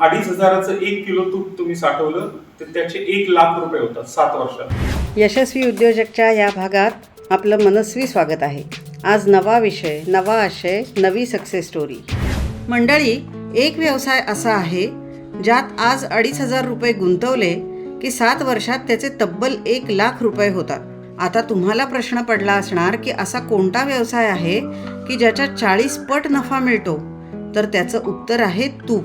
अडीच हजाराचं एक किलो तूप तुम्ही साठवलं तर त्याचे एक लाख रुपये होतात सात वर्षात. यशस्वी उद्योजकच्या या भागात आपलं मनस्वी स्वागत आहे. आज नवा विषय नवा आशय नवी सक्सेस स्टोरी मंडळी एक व्यवसाय असा आहे ज्यात आज अडीच हजार रुपये गुंतवले की सात वर्षात त्याचे तब्बल एक लाख रुपये होतात. आता तुम्हाला प्रश्न पडला असणार की असा कोणता व्यवसाय आहे की ज्याच्यात चाळीस पट नफा मिळतो? तर त्याचं उत्तर आहे तूप.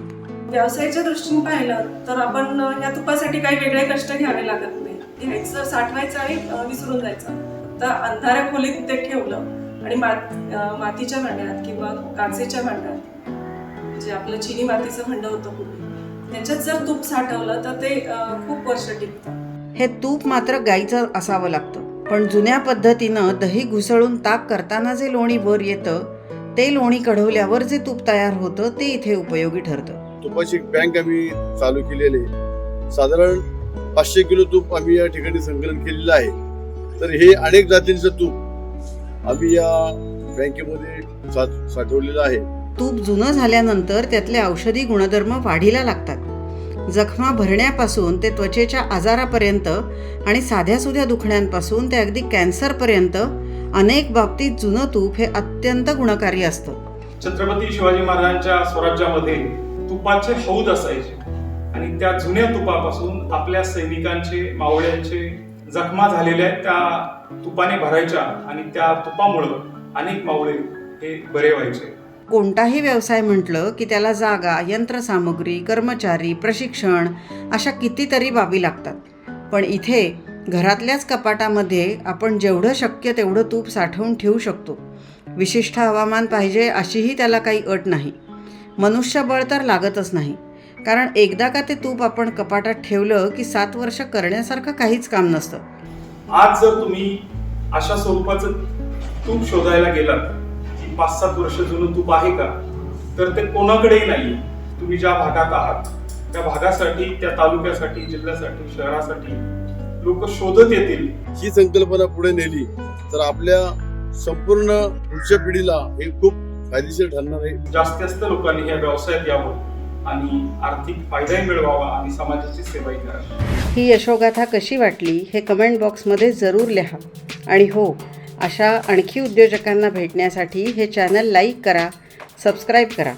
व्यवसायाच्या दृष्टीने पाहिलं तर आपण या तुपासाठी काही वेगळे कष्ट घ्यावे लागत नाही. घ्यायचं साठवायचं आणि विसरून जायचं. तर अंधाऱ्या खोलीत ते ठेवलं आणि मात मातीच्या भांड्यात किंवा काचेच्या भांड्यात जे आपलं चिनी मातीचं भांडं होतं पूर्वी त्याच्यात जर तूप साठवलं तर ते खूप वर्ष टिकतं. हे तूप मात्र गाईचं असावं लागतं. पण जुन्या पद्धतीनं दही घुसळून ताक करताना जे लोणी वर येतं ते लोणी कढवल्यावर जे तूप तयार होतं ते इथे उपयोगी ठरतं. तुपाची बँक आम्ही चालू केलेली आहे. साधारण पाचशे किलो तूप आम्ही या ठिकाणी संकलन केलेलं आहे. तर हे अनेक जातींचं तूप आम्ही या बँकेमध्ये साठ- साठवलेलं आहे. तूप जुनं झाल्यानंतर त्यातले औषधी गुणधर्म वाढीला लागतात. जखमा भरण्यापासून ते त्वचेच्या आजारापर्यंत आणि साध्यासुध्या दुखण्यांपासून ते अगदी कॅन्सरपर्यंत अनेक बाबतीत जुनं तूप हे अत्यंत गुणकारी असतं. छत्रपती शिवाजी महाराजांच्या स्वराज्यामध्ये तुपाचे हौद असायचे. आणि त्या जुन्या तुपापासून आपल्या सैनिकांचे मावळ्यांचे जखमा झालेल्या आहेत त्या तुपाने भरायच्या आणि त्या तुपामुळं अनेक मावळे हे बरे व्हायचे. कोणताही व्यवसाय म्हटलं की त्याला जागा यंत्रसामुग्री कर्मचारी प्रशिक्षण अशा कितीतरी बाबी लागतात. पण इथे घरातल्याच कपाटामध्ये आपण जेवढं शक्य तेवढं तूप साठवून ठेवू शकतो. विशिष्ट हवामान पाहिजे अशीही त्याला काही अट नाही. मनुष्यबळ तर लागतच नाही. कारण एकदा का ते तूप आपण कपाटात ठेवलं की सात वर्ष करण्यासारखं काहीच काम नसतं. आज जर तुम्ही अशा स्वरूपाचं तूप शोधायला गेलात की पाच सात वर्ष जुनं तूप आहे का तर ते कोणाकडेही नाही तुम्ही ज्या भागात आहात त्या भागासाठी त्या तालुक्यासाठी जिल्ह्यासाठी शहरासाठी लोक शोधत येतील. ही संकल्पना पुढे नेली तर आपल्या संपूर्ण पुढच्या पिढीला हे खूप फायदेशीर ठरणार आहे. जास्तीत जास्त लोकांनी या व्यवसायात यावं आणि आर्थिक फायदाही मिळवावा आणि समाजाची सेवाही करावी. ही यशोगाथा कशी वाटली हे कमेंट बॉक्समध्ये जरूर लिहा. आणि हो अशा आणखी उद्योजकांना भेटण्यासाठी हे चॅनल लाईक करा सबस्क्राईब करा.